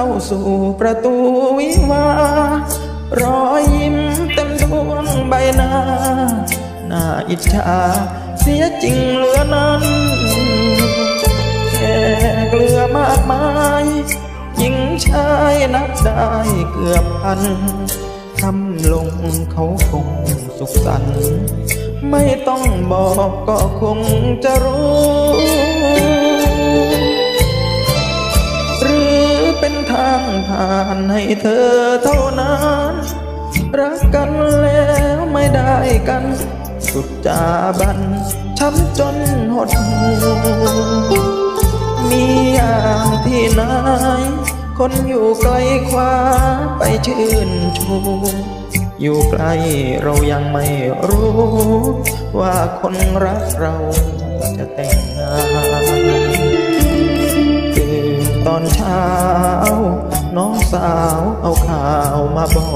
ข้าสู่ประตูวิวารอยยิ้มเต็มดวงใบหน้า น่าอิจฉาเสียจริงเหลือนั้นแค่เกลือมากมายหญิงชายนับได้เกือบพันทำลงเขาคงสุขสันต์ไม่ต้องบอกก็คงจะรู้ เธอเท่านั้น รักกันแล้วไม่ได้กัน สุดจาบันช้ำจนหดหูมีอย่างที่นายคนอยู่ไกลคว้าไปชื่นชูอยู่ไกลเรายังไม่รู้ ว่าคนรักเราจะแต่งงานตื่นตอนเช้า น้องสาวเอาข่าวมาบอ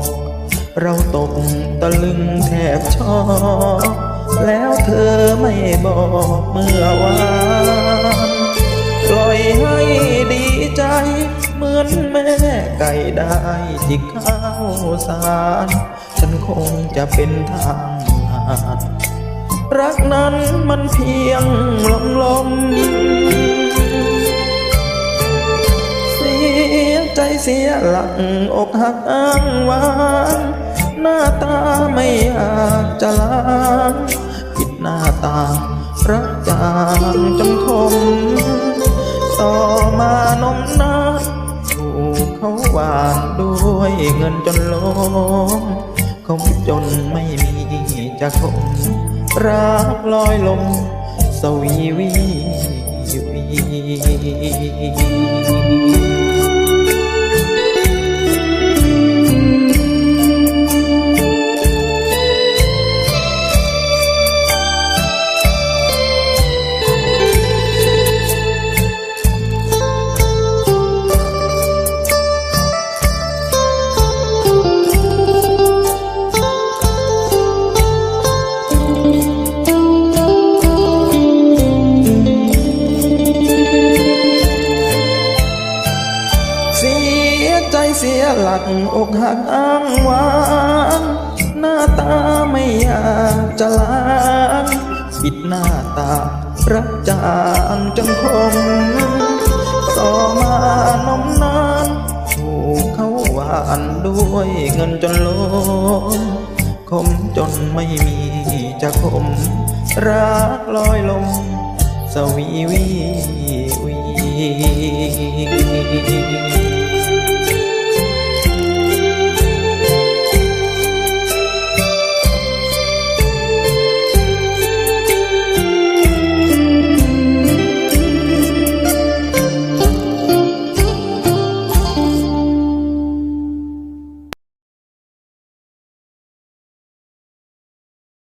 ก เราตกตะลึงแทบช็อกแล้วเธอไม่บอกเมื่อวานปล่อยให้ดีใจ เหมือนแม่ไก่ได้จิกข้าวสาร ฉันคงจะเป็นทางผ่านรักนั้นมันเพียงลมลม เสียหลักอกหักอ้างว้างหน้าตาไม่อยากจะล้างผิดหน้าตา รักจางจนคม ต่อมานมนาถูกเขาหวานด้วยเงินจนล้มคงจนไม่มีจะคมรักลอยลมสวีวีวี ใจเสียหลักอกหักอ้างว้างหน้าตาไม่อยากจะล้างปิดหน้าตารักจางจนคมต่อมานมนานถูกเขาหวานด้วยเงินจนล้มคมจนไม่มีจะคม รักลอยลมสวีวีวี